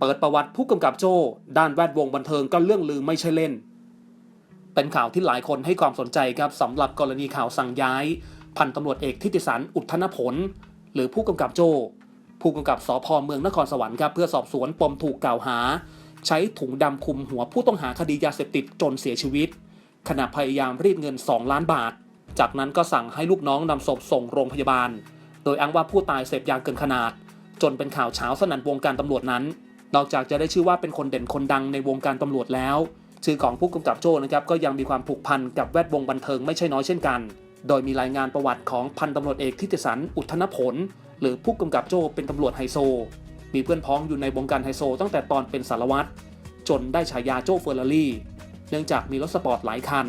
เปิดประวัติผู้กำกับโจ้ด้านแวดวงบันเทิงก็เรื่องลือไม่ใช่เล่น เป็นข่าวที่หลายคนให้ความสนใจครับสำหรับกรณีข่าวสั่งย้าย พันตำรวจเอกทิติสันอุทธนผล หรือผู้กำกับโจ้ ผู้กำกับสพเมืองนครสวรรค์ครับเพื่อสอบสวนปมถูกกล่าวหา ใช้ถุงดำคลุมหัวผู้ต้องหาคดียาเสพติดจนเสียชีวิต ขณะพยายามรีดเงิน 2 ล้านบาท จากนั้นก็สั่งให้ลูกน้องนำศพส่งโรงพยาบาล โดยอ้างว่าผู้ตายเสพยาเกินขนาด จนเป็นข่าวเช้าสนั่นวงการตำรวจนั้น นอกจากจะได้ชื่อว่าเป็นคนเด่นคนดังในวงการตำรวจแล้ว ชื่อของผู้กำกับโจ้นะครับก็ยังมีความผูกพันกับแวดวงบันเทิงไม่ใช่น้อยเช่นกัน โดยมีรายงานประวัติของพันตำรวจเอกทิติสันอุทธนผล หรือผู้กำกับโจ้เป็นตำรวจไฮโซ มีเพื่อนพ้องอยู่ในวงการไฮโซ ตั้งแต่ตอนเป็นสารวัตรจนได้ฉายาโจ้เฟอร์รารี่ เนื่องจากมีรถสปอร์ตหลายคัน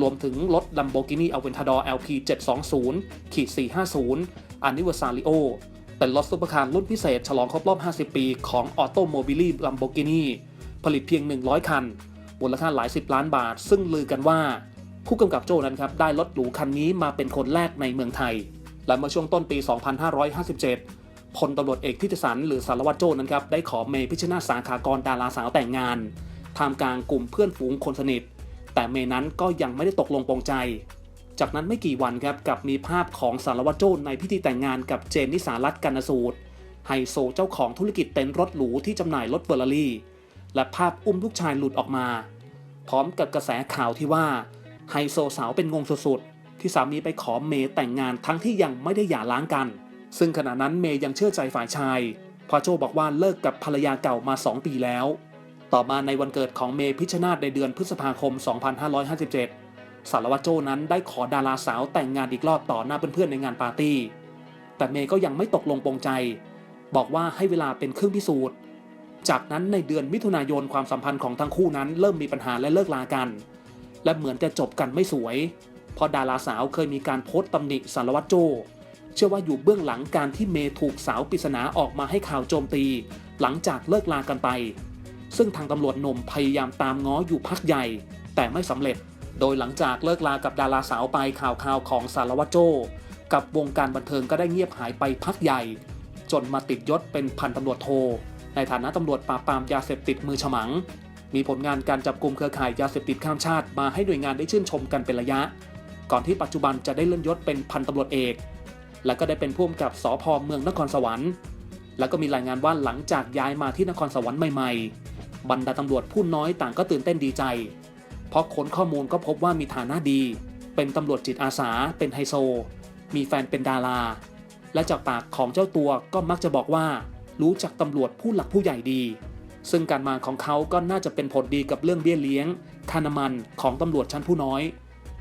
รวมถึงรถ Lamborghini Aventador LP 720ขีด450 Anniversario เป็นรถซุปเปอร์คาร์รุ่นพิเศษ ฉลองครบรอบ 50 ปีของ Automobili Lamborghini ผลิตเพียง 100 คัน มูลค่าหลาย10ล้านบาท ซึ่งลือกันว่า ผู้กำกับโจ้นั้นครับ ได้รถหรูคันนี้มาเป็นคนแรกในเมืองไทย และเมื่อช่วงต้นปี 2557 พลตำรวจเอกทิติสันหรือสารวัตรโจ้นั้นครับ ได้ขอเมย์พิชนาสาขากรดาราสาวแต่งงานท่ามกลางกลุ่มเพื่อนฝูงคนสนิท แต่เมย์นั้นก็ยังไม่ได้ตกลงปรงใจ จากนั้นไม่กี่วันครับกับมีภาพของสารวัตรโจ้ในพิธีแต่งงานกับเจนนิสารัตน์กันสูตรไฮโซเจ้าของธุรกิจเต็นท์รถหรูที่จำหน่ายรถเฟอร์รารี่ และภาพอุ้มลูกชายหลุดออกมา พร้อมกับกระแสข่าวที่ว่าไฮโซสาวเป็นงงสุดๆที่สามีไปขอเมย์แต่งงานทั้งที่ยังไม่ได้หย่าร้างกัน ซึ่งขณะนั้นเมย์ยังเชื่อใจฝ่ายชายเพราะโจบอกว่าเลิกกับภรรยาเก่ามา 2 ปีแล้ว ต่อมาในวันเกิดของเมย์พิชชนาธในเดือนพฤษภาคม 2557 สารวัตรโจนั้นได้ขอดาราสาวแต่งงานอีกรอบต่อหน้าเพื่อนๆในงานปาร์ตี้ แต่เมย์ก็ยังไม่ตกลงปรงใจ บอกว่าให้เวลาเป็นเครื่องพิสูจน์ จากนั้นในเดือนมิถุนายนความสัมพันธ์ของทั้งคู่นั้นเริ่มมีปัญหาและเลิกลากัน และเหมือนจะจบกันไม่สวย เพราะดาราสาวเคยมีการโพสต์ตำหนิสารวัตรโจ เชื่อว่าอยู่เบื้องหลังการที่เมย์ถูกสาวปริศนาออกมาให้ข่าวโจมตี หลังจากเลิกลากันไป ซึ่งทางตำรวจหนุ่มพยายามตามง้ออยู่พักใหญ่ แต่ไม่สำเร็จ โดยหลังจากเลิกลากับดาราสาวไปข่าวข่าวของสารวัตรโจกับวงการบันเทิงก็ได้เงียบหายไปพักใหญ่ จนมาติดยศเป็นพันตำรวจโท ในฐานะตำรวจปราบปรามยาเสพติดมือฉมัง มีผลงานการจับกลุ่มเครือข่ายยาเสพติดข้ามชาติมาให้หน่วยงานได้ชื่นชมกันเป็นระยะ ก่อนที่ปัจจุบันจะได้เลื่อนยศเป็นพันตำรวจเอก และก็ได้เป็นผู้กำกับสพเมืองนครสวรรค์ แล้วก็มีรายงานว่าหลังจากย้ายมาที่นครสวรรค์ใหม่ๆบรรดาตำรวจผู้น้อยต่างก็ตื่นเต้นดีใจ เพราะค้นข้อมูลก็พบว่ามีฐานะดี เป็นตำรวจจิตอาสา เป็นไฮโซ มีแฟนเป็นดารา และจากปากของเจ้าตัวก็มักจะบอกว่า รู้จักตำรวจผู้หลักผู้ใหญ่ดี ซึ่งการมาของเขาก็น่าจะเป็นผลดีกับเรื่องเบี้ยเลี้ยงคาน้ำมันของตำรวจชั้นผู้น้อย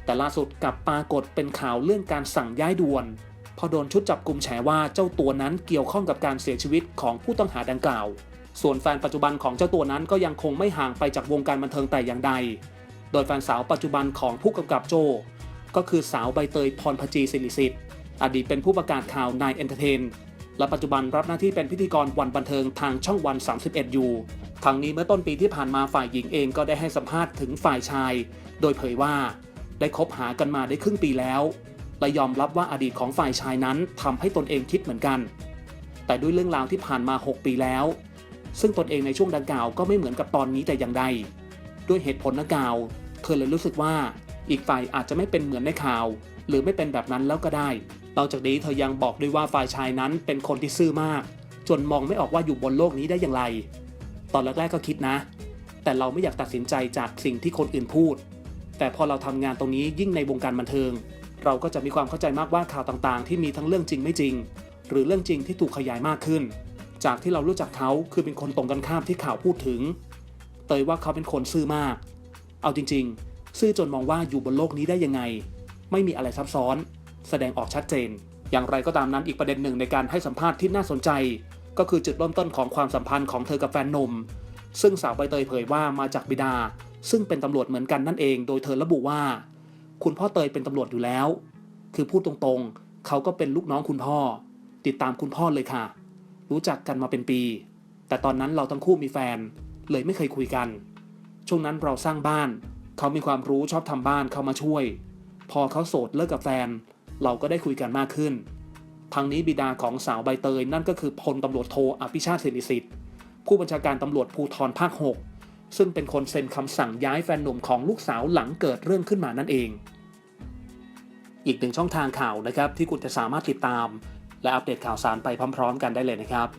แต่ล่าสุดกลับปรากฏเป็นข่าวเรื่องการสั่งย้ายด่วน พอโดนชุดจับกลุ่มแฉว่าเจ้าตัวนั้นเกี่ยวข้องกับการเสียชีวิตของผู้ต้องหาดังกล่าว ส่วนแฟนปัจจุบันของเจ้าตัวนั้นก็ยังคงไม่ห่างไปจากวงการบันเทิงแต่อย่างใด โดยแฟนสาวปัจจุบันของผู้กำกับโจ ก็คือสาวใบเตยพรพจีสิริสิทธิ์อดีตเป็นผู้ประกาศข่าวนายเอนเตอร์เทนและปัจจุบันรับหน้าที่เป็นพิธีกรวันบันเทิงทางช่องวัน 31อยู่ทางนี้เมื่อต้นปีที่ผ่านมาฝ่ายหญิงเองก็ได้ให้สัมภาษณ์ถึงฝ่ายชาย โดยเผยว่า ได้คบหากันมาได้ครึ่งปีแล้ว และยอมรับว่าอดีตของฝ่ายชายนั้นทำให้ตนเองคิดเหมือนกัน แต่ด้วยเรื่องราวที่ผ่านมา 6 ปีแล้ว ซึ่งตนเองในช่วงดังกล่าวก็ไม่เหมือนกับตอนนี้แต่อย่างใด ด้วยเหตุผลดังกล่าว เธอเลยรู้สึกว่าอีกฝ่ายอาจจะไม่เป็นเหมือนในข่าว หรือไม่เป็นแบบนั้นแล้วก็ได้ นอกจากนี้เธอยังบอกด้วยว่าฝ่ายชายนั้นเป็นคนที่ซื่อมาก จนมองไม่ออกว่าอยู่บนโลกนี้ได้อย่างไร ตอนแรกๆก็คิดนะ แต่เราไม่อยากตัดสินใจจากสิ่งที่คนอื่นพูด แต่พอเราทำงานตรงนี้ยิ่งในวงการบันเทิง เราก็จะมีความเข้าใจมากว่าข่าวต่างๆ ที่มีทั้งเรื่องจริงไม่จริง หรือเรื่องจริงที่ถูกขยายมากขึ้น จากที่เรารู้จักเขาคือเป็นคนตรงกันข้ามที่ข่าวพูดถึง เตยว่าเขาเป็นคนซื่อมาก เอาจริงๆ ซื่อจนมองว่าอยู่บนโลกนี้ได้ยังไง ไม่มีอะไรซับซ้อน แสดงออกชัดเจน อย่างไรก็ตามนั้นอีกประเด็นหนึ่งในการให้สัมภาษณ์ที่น่าสนใจ ก็คือจุดเริ่มต้นของความสัมพันธ์ของเธอกับแฟนหนุ่มซึ่งสาวใบเตยเผยว่ามาจากบิดา ซึ่งเป็นตำรวจเหมือนกันนั่นเอง โดยเธอระบุว่า คุณพ่อเตยเป็นตำรวจอยู่แล้ว คือพูดตรงๆ เขาก็เป็นลูกน้องคุณพ่อ ติดตามคุณพ่อเลยค่ะ รู้จักกันมาเป็นปี แต่ตอนนั้นเราทั้งคู่มีแฟน เลยไม่เคยคุยกัน ช่วงนั้นเราสร้างบ้าน เขามีความรู้ชอบทำบ้านเขามาช่วย พอเขาโสดเลิกกับแฟน เราก็ได้คุยกันมากขึ้น ทางนี้บิดาของสาวใบเตยนั่นก็คือพลตำรวจโทอภิชาติสิริสิทธิ์ผู้บัญชาการตำรวจภูธรภาค 6 ซึ่งเป็นคนเซ็นคำสั่งย้ายแฟนหนุ่มของลูกสาวหลังเกิดเรื่องขึ้นมานั่นเอง อีกหนึ่งช่องทางข่าวนะครับที่คุณจะสามารถติดตาม และอัปเดตข่าวสารไปพร้อม ๆ กันได้เลยนะครับ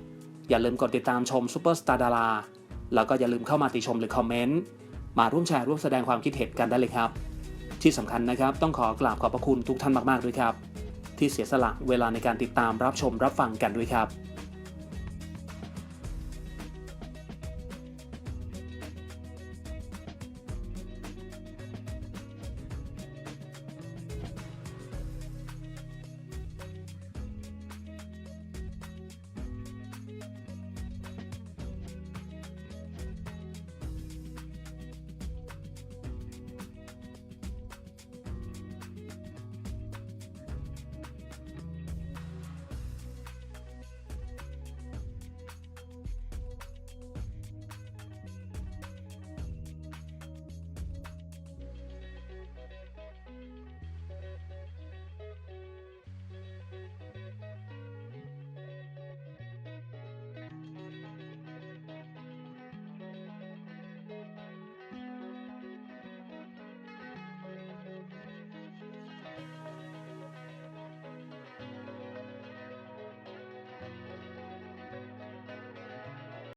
อย่าลืมกดติดตามชมซูเปอร์สตาร์ดารา แล้วก็อย่าลืมเข้ามาติชมหรือคอมเมนต์ มาร่วมแชร์ร่วมแสดงความคิดเห็นกันได้เลยครับ ที่สำคัญนะครับต้องขอกราบขอบพระคุณทุกท่านมากๆด้วยครับ ที่เสียสละเวลาในการติดตามรับชมรับฟังกันด้วยครับ